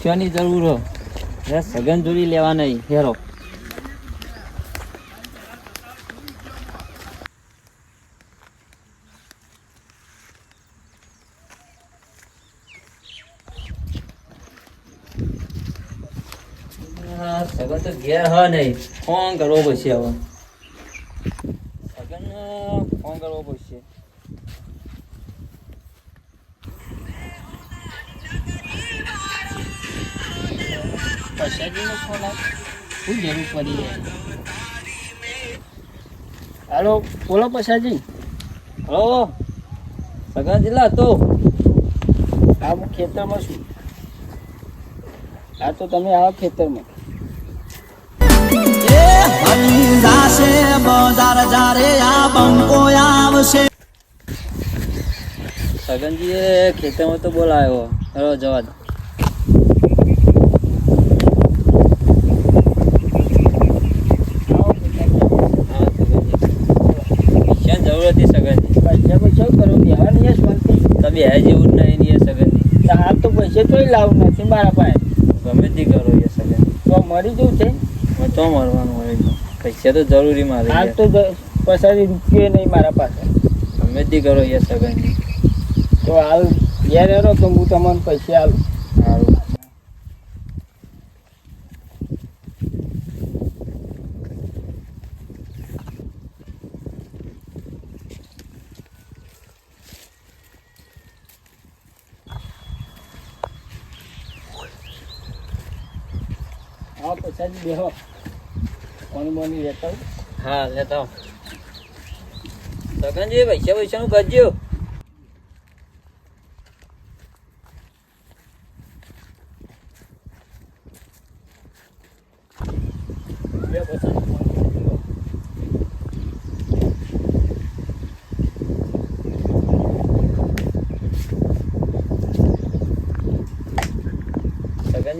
હા જરૂર હો સગન જોડી લેવા નહીં હેરો સગન તો ઘેર હ નહીં. ફોન કરવો પછી હવે. પૈસાજીનો ફોન આવે શું જરૂર પડી હાલો બોલો પછાજી હલો સગા જિલ્લા તો આ હું ખેતરમાં છું. હા તો તમે આવો ખેતરમાં. સગનજીએ ખેતરમાં તો બોલાયો હલો જવા દો આવો ખેતરમાં હા સગનજી પૈસાની જરૂર હતી સગનજી પૈસા પૈસા કરો બેહવા નહીં શાંતિ તમે હે જેવું જ નહીં ને એ સગનજી તો તો તોય લાવું નથી મારા પાસે. ગમે તે કરો એ સગા. તો મરી જવું છે? તો મરવાનું હોય છે. પૈસા તો જરૂરી મારે હાલ તો પૈસા પૈસાની રૂપિયો નહીં મારા પાસે. ગમે તે કરો એ સગનજી તો હાલ યાર તો હું તમને પૈસા આલું સારું હા પૈસાજી બેહો કોની રહેતા હોય. હા લેતા આવો. સગનજી પૈસા પૈસાનું કરજો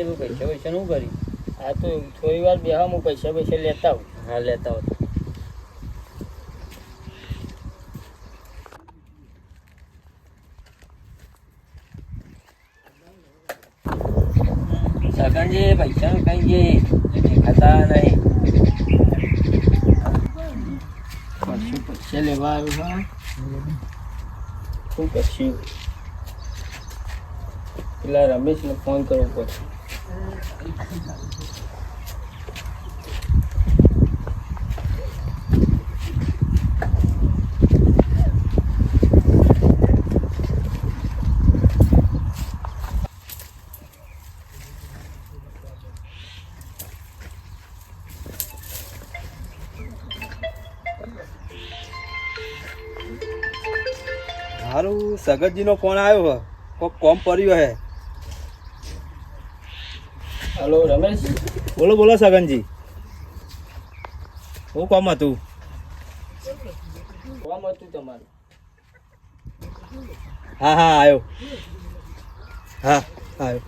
હું પૈસા પૈસાનું કરી હા તો થોડી વાર બેહો હું પૈસા પૈસા લેતા આવું. હા લેતા આવો. સગનજી પૈસાનું કઈ જે દેખાતા નહીં. પાછું પૈસા લેવા આવ્યું હા શું કરશું? પેલા રમેશને ફોન કરવો પડશે. હારું સગતજીનો ફોન આવ્યો કોક કોમ પડ્યો હે. હલો રમેશ. બોલો બોલો સગનજી. હું કોમ હતું? કોમ હતું તમારું? હા હા, આવ્યો. હા, આવ્યો.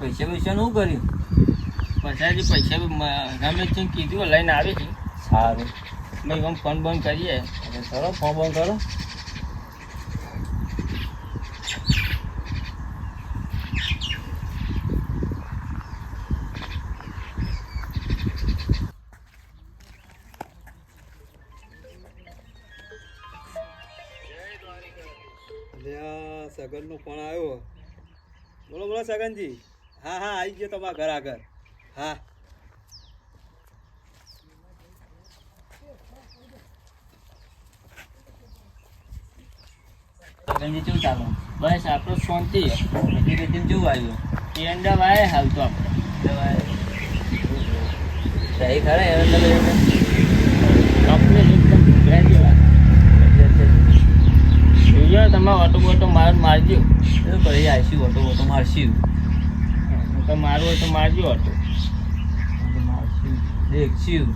પૈસા પૈસા શું કર્યું? પૈસાજી પૈસા ગમે રમેશજી કીધું લઈને આવી છે સારું. મેં આમ ફોન બંધ કરીએ. હવે કરો ફોન બંધ કરો. સગનનો ફોન આવ્યો. બોલો બોલો સગનજી. હા હા આવી ગયો તમારા ઘર આગળ. હા. સગનજી કેવું ચાલો. બસ આપણો શાંતિ. ખેતી બેતી કેવું આવ્યું અંડા વાય હાલ તો આપણે. સહી ખરા એરંડા? આપણે એકદમ તમે ઓટો બોટો માર મારજો. એ કરી આવીશું ઓટો બોટો મારશું. તો મારું હોય તો મારજો હતો. દેખ દેખશું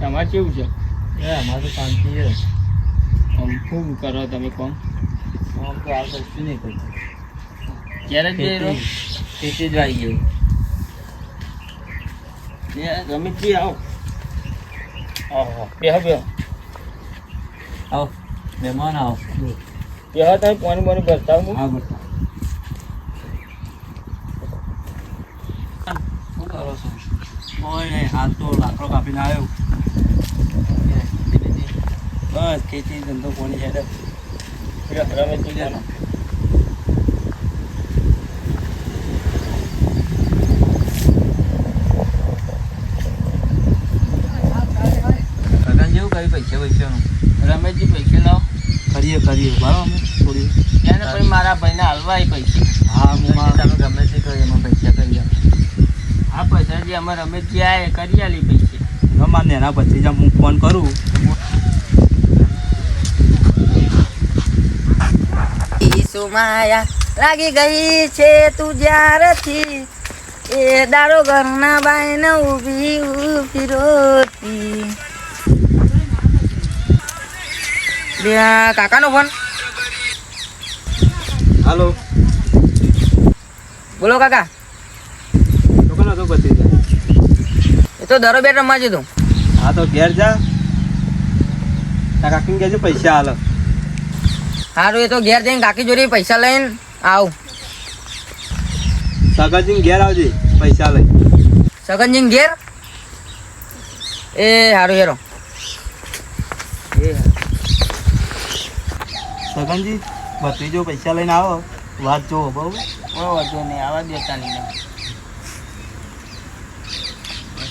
તમારે કેવું છે? એ અમારે તો શાંતિ છે. આમ શું કરો તમે કોમ? તો હાલ કશું નહીં કરતું ક્યારે જ જઈ રહ્યો? ખેતી ખેતી જ આવી ગયો. એ રમેશજી આવો. આવો. બેહો બેહો આવો. મહેમાન આવો. બેહો તમે પાણી પાણી ભરતા હું? હા બટા શું કરો છો કોઈ નહીં હાલ તો લાકડો કાપીને આવ્યો. બસ ખેતી ધંધો કોની છે જેવું કઈ પૈસા પૈસાનું? રમેશજી પૈસા લાવો. કરીએ કરીએ. બરાબર થોડી. મારા ભાઈને હાલવા પૈસા. હા હું તમે ગમે તે કરો એમાં પૈસા કરી આપો આ પૈસા જે અમે આ એ કરી આલી પૈસા. માને એના પછી જ હું ફોન કરું. માયા લાગી ગઈ છે તું જ્યારથી. એ દારો ઘરના બાઈને ઊભી ઊભી રોતી. કાકાનો ફોન હાલો. બોલો કાકા. તો કોનો તો બધી એ તો દરો બેટ રમવા જતું હા તો ઘેર જા. તારા કાકીને કહેજો પૈસા હાલ સારું એ તો ઘેર જઈને કાકી જોડે પૈસા લઈને આવ. સગાજીને ઘેર આવજે પૈસા લઈ. સગનજીન ઘેર? એ સારું હેરો. સગનજી ભત્રીજો પૈસા લઈને આવો. વાત જોવો બહુ કોઈ વાંધો નહીં આવા દેતા નહીં.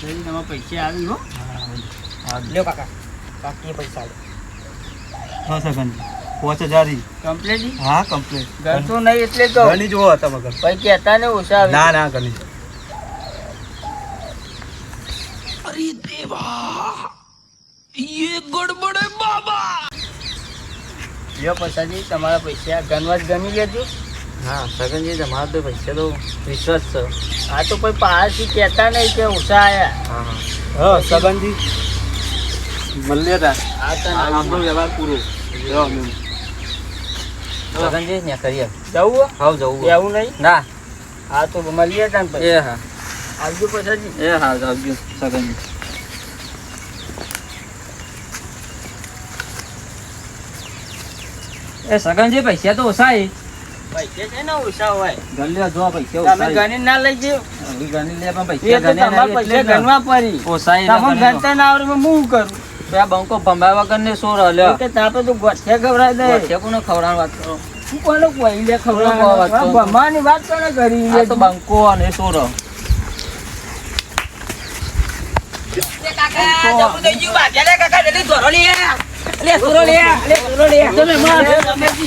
રમેશજી તમારા પૈસા આવી હો. લ્યો કાકા કાકીએ પૈસા હા સગનજી પાંચ હજાર કમ્પ્લીટ હા કમ્પ્લીટ ગણતો નહીં એટલે તો. ઘણી જોવો હતા મગર પછી કહેતા ને ઓછા ના ના ઘણી લ્યો પૈસાજી તમારા પૈસા ગણવા જ ગમી લેજો હા સગનજી તમારા તો પૈસા તો વિશ્વાસ છે. આ તો કોઈ પાસી કહેતા નહીં કે ઓછા આયા. હા હા. હા સગનજી. મળીએ તા આ તો આપણો વ્યવહાર પૂરો. સગનજી ત્યાં કરીએ જવું હા? જવું એવું નહીં? ના. આ તો મળીએ તા ને એ હા. આવજો પૈસાજી એ હા આવજો. સગનજી. એ સગનજી પૈસા તો ઓછા એ પૈસા છે ને ઓછા હોય. ગલ્યો જો પૈસા તમે ગણી ના લઈ જજો ગણી લે પણ પૈસા ગણ્યા પૈસા ગણવા પડી. ઓછા તમે એટલે ગણી લો. ગણતા ના આવડે હું કરું? આ બંકો ભંભાઈ વગર ને શું રહ્યો કે તાપે તો ગોઠિયા ખવડાવી દે. છે કોને ખવડાવવાનું વાત કરો? હું કોને કોઈ લે વાત કરો. વાત કોને કરી આ તો બંકો અને બંકો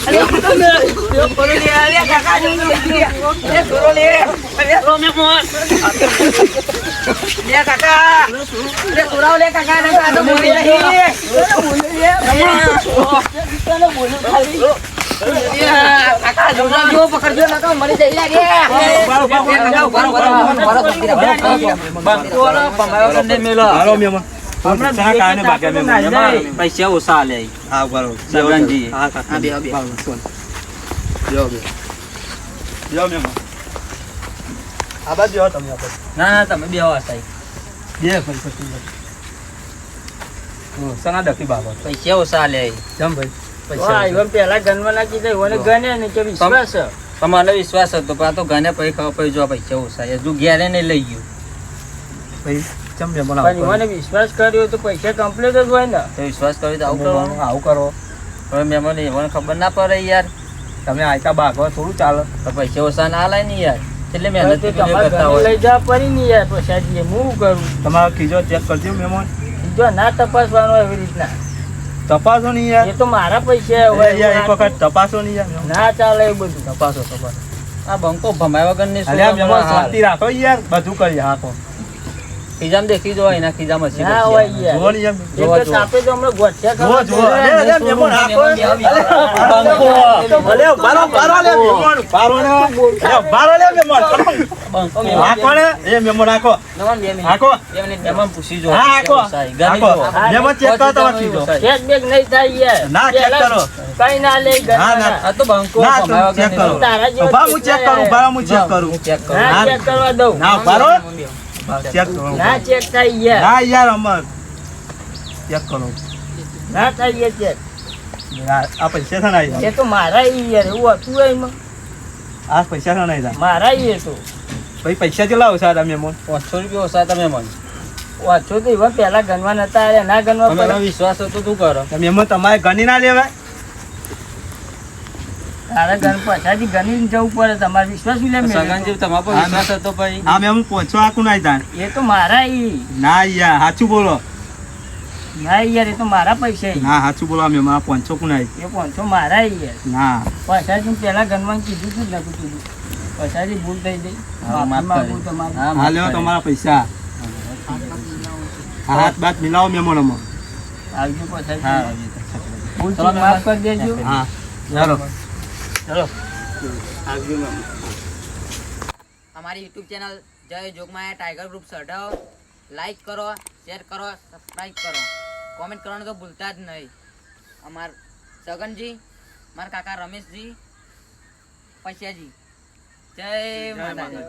અને ભંભાઈ વગર ને મેલો હાલો મેમન હમણાં શેના કારણે ભાગ્યા મેમન? ના જાય. પૈસા ઓછા આલે હા બરોબર સગનજી. હા કાકા. બે, બે. બરોબર, ચાલો. બેહો, બેહો. બેહો આ બાજુ તમે ના ના તમે બે વાસ આવી બે પૈસા સના પૈસા ઓછા જમ ભાઈ. ઈવન પહેલા ગણવાના કીધા ઈવોને ગણે ને કે વિશ્વાસ તમારે વિશ્વાસ હતો પણ આ તો ઘરે પછી ખબર પડી જો પૈસા ઓછા. હજુ ઘેરે નહીં લઈ ગયું. ભાઈ ચમ છે પણ આવું વિશ્વાસ કર્યો તો પૈસા કમ્પ્લીટ જ હોય ને. તો વિશ્વાસ કર્યો તો આવું કરવાનું આવું કરો. હવે મહેમાન એમને ખબર ના પડે યાર. તમે આયકા બાગવા થોડું ચાલે. તો પૈસા ઓછા ના લાય ને યાર. એટલે મહેનત કરતા હોય લઈ જવા પડી ને યાર પૈસાજી હું કરું? તમારો કીજો ચેક કરજો મહેમાન કીજો ના તપાસવાનો એવી રીતના. તપાસો નહીં યાર. એ તો મારા પૈસા હોય યાર એક વખત તપાસો નહીં યાર. ના ચાલે એ બધું. તપાસો તપાસો. આ બંકો ભમાય વગર ને અલ્યા શાંતિ રાખો યાર. બધું કરી હાકો ખીજામ દેખી જો એના ખીજામ હશે ના હોય યાર. જુઓ ને યાર એક તો હમણાં ગોઠિયા જુઓ. અલ્યા, અલ્યા, મહેમાન હાકો. બંકો. અલ્યા, બારો, બારો, લે મહેમાન, બારો ને. બારો, લે મહેમાન. બંકો. હાકો ને એ મેમો નાખો નમન બે મિનિટ. બે મિનિટ પૂછી જો. હા હાકો. હાકો. મેમો ચેક કરો તો વાંચી જો ચેક બેક નહીં થાય યાર. ના ચેક કરો. કઈ ના લે ના, ના. આ તો બંકો ના ચેક કરો. તારા જેવો ઊભા હું ચેક કરું ઊભા હું ચેક કરું. ચેક કરો. ના ચેક કરવા દઉં. ના રહો. ચેક કરો. ના ચેક થાય ગયા ના યાર અમર. ચેક કરો. ના થાય ચેક. આ પૈસા છે ને એ તો મારા ઈ યાર એવું હતું એમાં. આ પૈસા ને મારા ઈ એ તો. ભાઈ પૈસા કેટલા આ મેમો પાંચસો રૂપિયા ઓછા તમે મને. વાંચો તો એવા પહેલા ગણવા નતા ના ગણવા વિશ્વાસ હતો તું કરો. મેમો તમારે ગણી ના લેવાય. તારા ગણ પછાથી ગણીને જવું પડે તમારે વિશ્વાસ બી લે મેળવ્યો. સગનજી તમારા પર વિશ્વાસ હતો ભાઈ? આ મેમો પહોંચવા આખું ના થાય એ તો મારા ઈ. ના યાર સાચું બોલો. ના યાર એ તો મારા પૈસા. ના સાચું બોલો આ મેમો આ પહોંચો કોણ આવી એ પાંચસો મારા ઈ યાર. ના. પછાથી પહેલા ગણવાનું કીધું તું નતું કીધું પછાથી ભૂલ થઈ ગઈ. હા. હા, હા લેવા તમારા પૈસા. હા હાથ બાત મિલાવો મેમો નમો આવજો. પછાથી ભૂલ માફ કરી દેજો. હા ચાલો. ચલો. અમારી YouTube channel Jai Jogmaya tiger group Sadhav like કરો શેર કરો સબસ્ક્રાઈબ કરો. કોમેન્ટ કરવાનું તો ભૂલતા જ નહીં. અમાર સગનજી મારા કાકા રમેશજી પૈસાજી જય માતાજી.